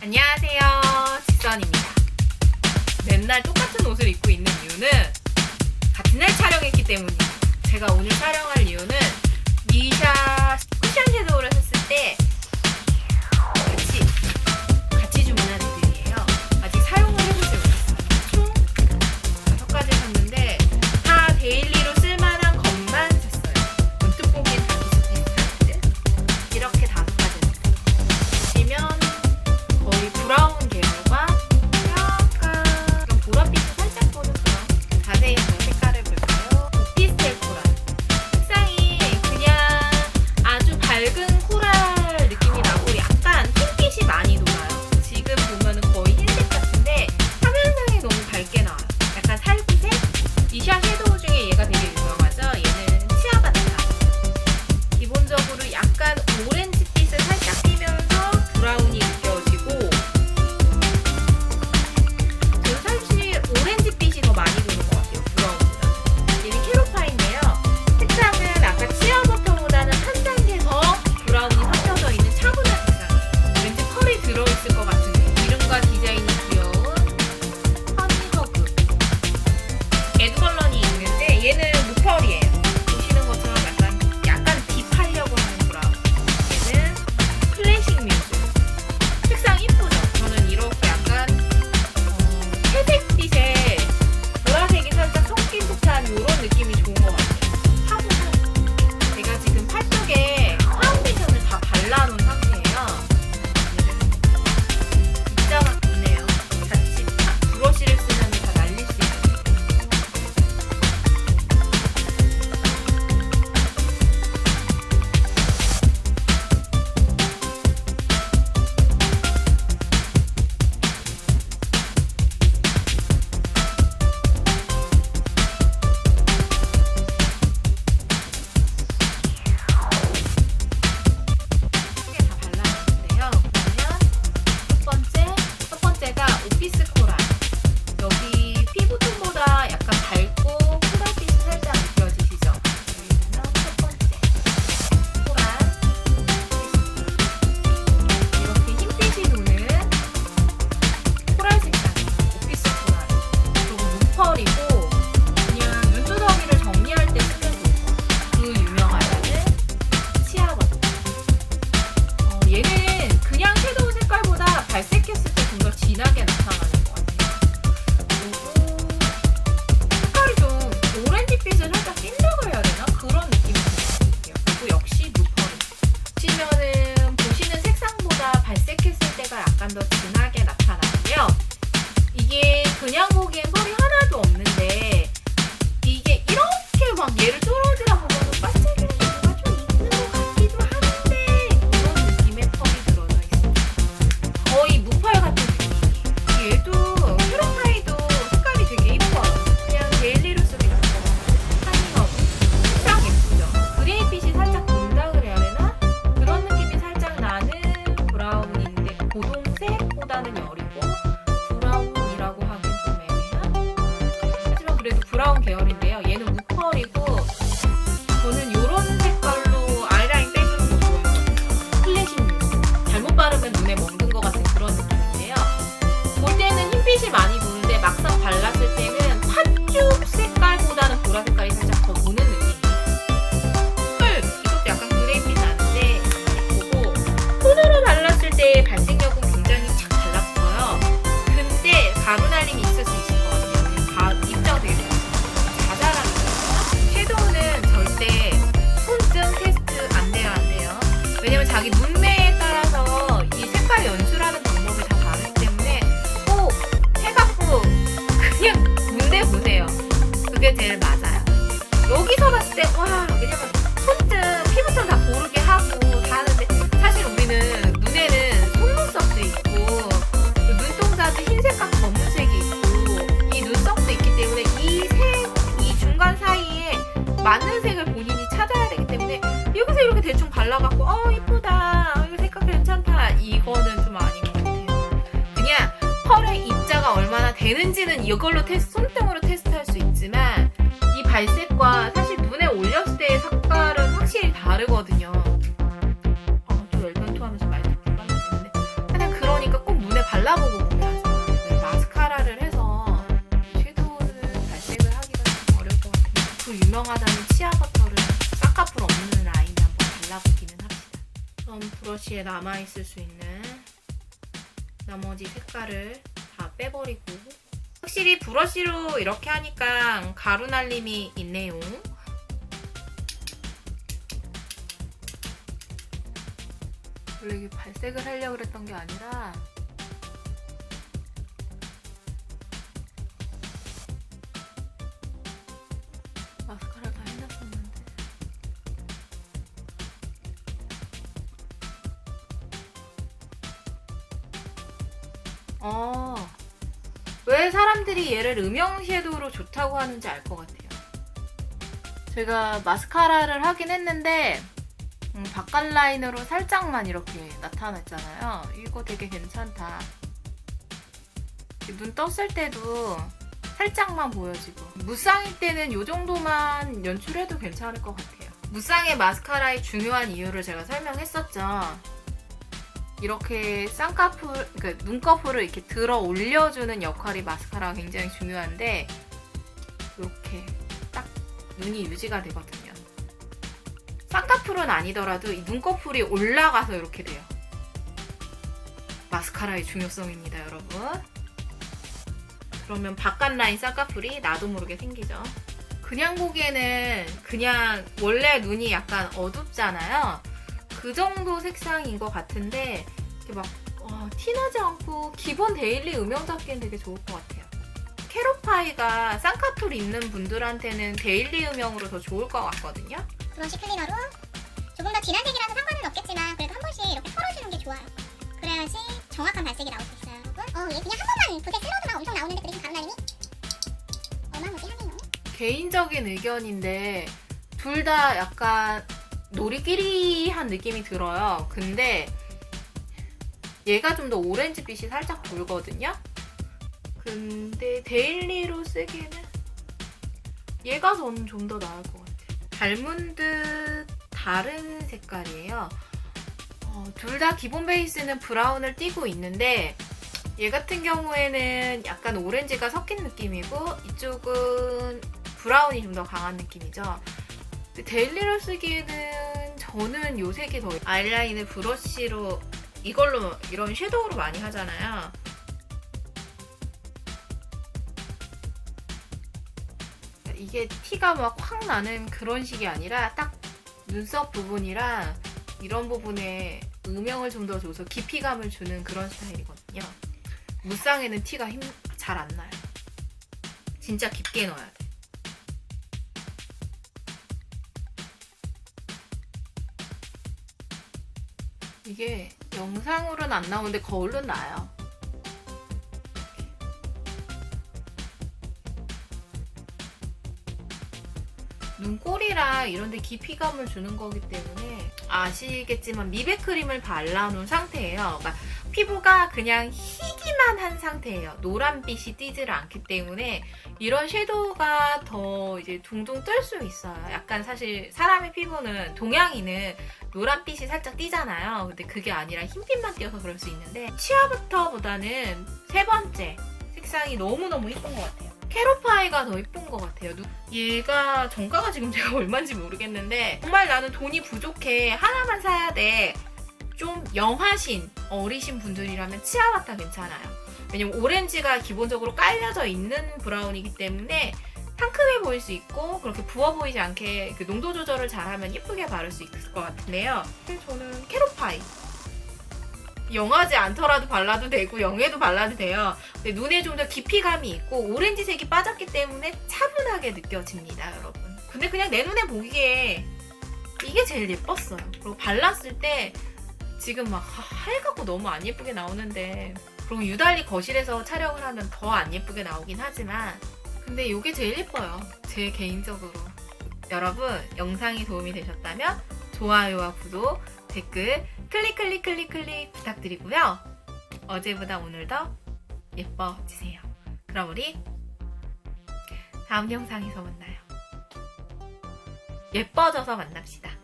안녕하세요. 직선입니다. 맨날 똑같은 옷을 입고 있는 이유는 같은 날 촬영했기 때문입니다. 제가 오늘 촬영할 이유는 미샤 쿠션 섀도우를 했을 때 바르면 눈에 먹는 것 같은 그런 느낌인데요. 볼 때는 흰빛이 많이 도는데 막상 발랐을 때는 팥죽 색깔보다는 보라 색깔이 살짝 더 도는 느낌이에요. 이것도 약간 그레이빛 나는데 예쁘고 손으로 발랐을 때 발색력은 굉장히 착 달랐어요. 근데 가루날림이 있을 수 있을 것 같아요. 다 입자가 되게 자잘하게 섀도우는 절대 손등 테스트 안 돼요 안 돼요. 왜냐면 자기 눈 잘라갖고 어 이쁘다. 어, 이거 색깔 괜찮다. 이거는 좀 아닌 것 같아요. 그냥 펄의 입자가 얼마나 되는지는 이걸로 테스트, 손등으로 테스트할 수 있지만 이 발색과 사실 눈에 올렸을 때의 색깔은 확실히 다르거든요. 어, 아저 열변토하면서 말 듣고 빨라지는데 그냥 그러니까 꼭 눈에 발라보고 네, 유명하다는 치아가 그럼 브러쉬에 남아있을 수 있는 나머지 색깔을 다 빼버리고 확실히 브러쉬로 이렇게 하니까 가루 날림이 있네요. 원래 이게 발색을 하려고 그랬던 게 아니라 어, 왜 사람들이 얘를 음영 섀도우로 좋다고 하는지 알 것 같아요. 제가 마스카라를 하긴 했는데 음, 바깥 라인으로 살짝만 이렇게 나타났잖아요. 이거 되게 괜찮다. 눈 떴을 때도 살짝만 보여지고 무쌍일 때는 이 정도만 연출해도 괜찮을 것 같아요. 무쌍의 마스카라의 중요한 이유를 제가 설명했었죠. 이렇게 쌍꺼풀, 그러니까 눈꺼풀을 이렇게 들어 올려주는 역할이 마스카라가 굉장히 중요한데 이렇게 딱 눈이 유지가 되거든요. 쌍꺼풀은 아니더라도 이 눈꺼풀이 올라가서 이렇게 돼요. 마스카라의 중요성입니다, 여러분. 그러면 바깥 라인 쌍꺼풀이 나도 모르게 생기죠. 그냥 보기에는 그냥 원래 눈이 약간 어둡잖아요. 그 정도 색상인 것 같은데 이렇게 막 와, 티나지 않고 기본 데일리 음영 잡기엔 되게 좋을 것 같아요. 캐로파이가 쌍꺼풀 있는 분들한테는 데일리 음영으로 더 좋을 것 같거든요. 브러쉬 클리너로 조금 더 진한 색이라서 상관은 없겠지만 그래도 한 번씩 이렇게 털어주는 게 좋아요. 그래야지 정확한 발색이 나올 수 있어요, 여러분. 어, 얘 그냥 한 번만 붓에 쓸어도 막 엄청 나오는데 그래도 가루날림이 어마무시하네요. 개인적인 의견인데 둘 다 약간 놀이끼리한 느낌이 들어요. 근데 얘가 좀 더 오렌지빛이 살짝 돌거든요. 근데 데일리로 쓰기에는 얘가 저는 좀 더 나을 것 같아요. 닮은 듯 다른 색깔이에요. 어, 둘다 기본 베이스는 브라운을 띠고 있는데 얘 같은 경우에는 약간 오렌지가 섞인 느낌이고 이쪽은 브라운이 좀 더 강한 느낌이죠. 데일리로 쓰기에는 저는 요 색이 더 아이라인을 브러쉬로 이걸로 이런 섀도우로 많이 하잖아요. 이게 티가 막 확 나는 그런 식이 아니라 딱 눈썹 부분이랑 이런 부분에 음영을 좀 더 줘서 깊이감을 주는 그런 스타일이거든요. 무쌍에는 티가 잘 안 나요. 진짜 깊게 넣어야 돼. 이게 영상으로는 안 나오는데 거울로 나요. 눈꼬리랑 이런 데 깊이감을 주는 거기 때문에 아시겠지만 미백 크림을 발라놓은 상태예요. 그러니까 피부가 그냥 희기만 한 상태예요. 노란빛이 띄지를 않기 때문에 이런 섀도우가 더 이제 둥둥 뜰 수 있어요. 약간 사실 사람의 피부는 동양인은 노란빛이 살짝 띄잖아요. 근데 그게 아니라 흰빛만 띄어서 그럴 수 있는데 치아부터 보다는 세 번째 색상이 너무너무 예쁜 것 같아요. 캐로파이가 더 예쁜 것 같아요. 누- 얘가 정가가 지금 제가 얼마인지 모르겠는데 정말 나는 돈이 부족해 하나만 사야 돼. 좀 영하신 어리신 분들이라면 치아바타 괜찮아요. 왜냐면 오렌지가 기본적으로 깔려져 있는 브라운이기 때문에 상큼해 보일 수 있고 그렇게 부어 보이지 않게 그 농도 조절을 잘하면 예쁘게 바를 수 있을 것 같은데요. 저는 캐로파이 영하지 않더라도 발라도 되고 영해도 발라도 돼요. 근데 눈에 좀 더 깊이감이 있고 오렌지색이 빠졌기 때문에 차분하게 느껴집니다, 여러분. 근데 그냥 내 눈에 보기에 이게 제일 예뻤어요. 그리고 발랐을 때 지금 막 하- 하얘갖고 너무 안 예쁘게 나오는데 그리고 유달리 거실에서 촬영을 하면 더 안 예쁘게 나오긴 하지만 근데 이게 제일 예뻐요. 제 개인적으로. 여러분 영상이 도움이 되셨다면 좋아요와 구독, 댓글 클릭 클릭 클릭 클릭 부탁드리고요. 어제보다 오늘 더 예뻐지세요. 그럼 우리 다음 영상에서 만나요. 예뻐져서 만납시다.